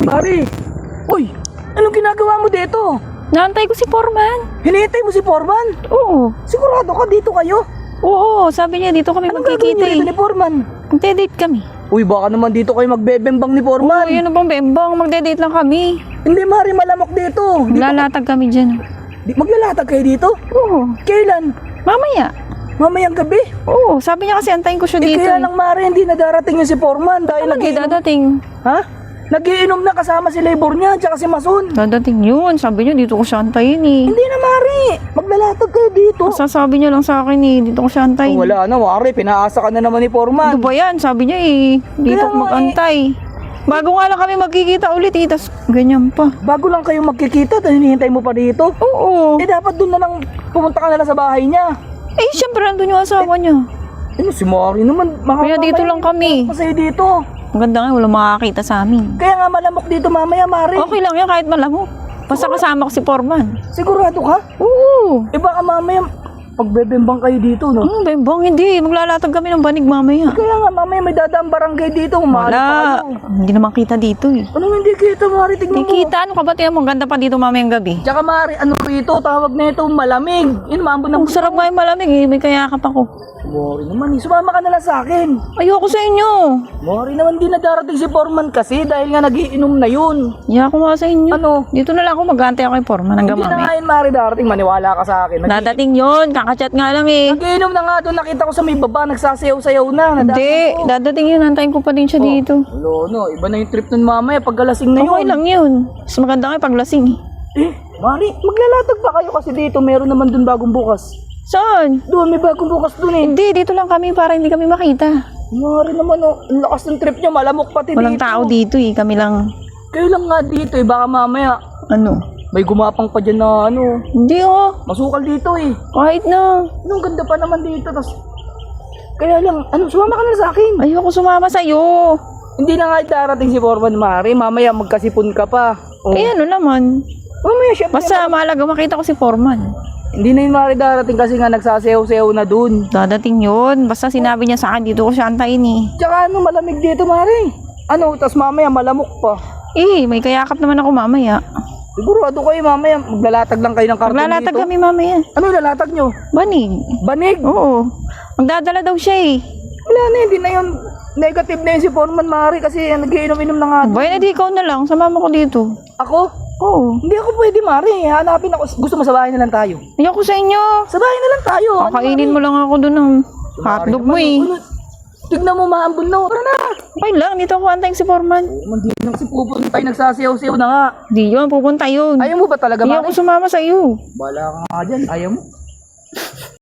Mari! Uy! Anong ginagawa mo dito? Naantay ko si Foreman. Hinihintay mo si Foreman? Oo. Sigurado ka dito kayo? Oo, sabi niya dito kami Anong gagawin magkikita mo dito eh. ni Foreman? Magde-date kami. Uy, baka naman dito kayo magbebembang ni Oo, Foreman. yun na bang bembang. Magde-date lang kami. Hindi, Mari, malamok dito. Di, Lalatag kami dyan. di, maglalatag kayo dito? Oo. Kailan? Mamaya. Mamayang gabi? Oo, sabi niya kasi antayin ko siya Eh, dito. kaya eh. lang, Mari, hindi na darating yung si Foreman dahil Ano nagiinom. dadating? Ha? Nagiinom na kasama si labor niya, tsaka si Mason. Dadating yun. Sabi niya dito ko siya antayin eh. Hindi na, Mari. Maglalatag kayo dito. Sasabi niya lang sa akin eh. Dito ko siya antayin. Oh, wala na, Mari. Pinaasa ka na naman ni Ano Foreman. ba yan? Sabi niya eh. Dito ko mag-antay. Bago nga lang kami magkikita ulit eh. Tas ganyan pa. Bago lang kayo magkikita, tapos hinihintay mo pa dito. Oo. Eh, dapat doon na lang pumunta ka na lang sa bahay niya. Eh, syempre nandun yung asawa niya. Ano, si Mari naman. Kaya dito lang kami. Masaya dito. Maganda nga, walang makakita sa amin. Kaya nga malamok dito mamaya, Mari. Okay lang yan kahit malamok. Basta kasama ko si Foreman. Sigurado ka? Oo. Eh, baka mamaya pagbebembang kayo dito, no? Hmm, bembang, hindi. Maglalatag kami ng banig mamaya. Kaya nga mamaya may dadaang barangay dito. Mahal pa Wala. Hindi naman kita dito eh. Anong hindi kita, Mari? Tignan mo. Nakita, ano ka ba? Tingnan mo, ang ganda pa dito mamayang gabi. Tsaka Mari, ano rito? Tawag na ito, malamig. Yun, maambon ng Ang sarap nga yung malamig eh. May kayakap ako. Mori naman, eh. sumama ka na lang sa akin. Ayoko sa inyo. Mori naman, di na darating si Foreman kasi dahil nga nagiinom na yun. Iya ako nga sa inyo. Ano? Dito na lang ako mag-aantay ako kay Foreman hanggang Hindi na mamaya. nga yun, Mari, darating. Maniwala ka sa akin. Nag- Dadating yun. Kakachat nga lang eh. Nagiinom na nga doon. Nakita ko sa may baba, nagsasayaw-sayaw na. Hindi. ko. Dadating yun. Antayin ko pa din siya dito. Lo, no, iba na yung trip nun mamaya pagkalasing na yun. Okay lang yun. Mas maganda nga paglasing eh. Eh, Mari, maglalatag pa kayo kasi dito. Meron naman doon bagong bukas. Saan? Doon, may bagong bukas doon eh. Hindi, dito lang kami para hindi kami makita. Mari naman, oh. Ang lakas ng trip niya. Malamok pati Walang dito. tao dito eh. Kami lang. Kayo lang nga dito eh. Baka mamaya Ano? May gumapang pa dyan na ano. Hindi oh. Masukal dito eh. Kahit na. Ano, ang ganda pa naman dito. Tas, kaya lang, ano, sumama ka na sa akin. Ayoko sumama sa'yo. Hindi na nga darating si Foreman Mari. Mamaya magkasipon ka pa. Oh. Eh ano naman. Mamaya syempre. Basta mahalaga makita ko si Foreman. Hindi na yun Mari darating kasi nga nagsasayaw-sayaw na dun. Dadating yun. Basta sinabi niya sa akin, dito ko siya antayin eh. Tsaka ano, malamig dito Mari. Ano, tas mamaya malamok pa. Eh, may kayakap naman ako mamaya. Sigurado kayo mamaya, maglalatag lang kayo ng karton Maglalatag dito. kami mamaya. Ano lalatag nyo? Banig. Banig? Oo. Magdadala daw siya eh. Wala na, hindi na yun. Negative na yun si Foreman Mari kasi nagiinom-inom na nga. Boy, na di ikaw na lang. Sumama ko dito. Ako? Oo. Hindi ako pwede Mari. Hanapin ako. Gusto mo sa bahay na lang tayo? Ayoko sa inyo. Sa bahay na lang tayo. Ano, Kakainin mo lang ako doon ng hotdog mo eh. Ano, tignan mo maambon na. Tara na. Okay lang, dito ako antayin si Foreman. Hindi lang si pupuntay nagsasayaw-sayaw na nga. Di yun, pupunta yun. Ayaw mo ba talaga Hindi Mari? ako sumama sa iyo. Bala ka nga dyan. Ayaw mo.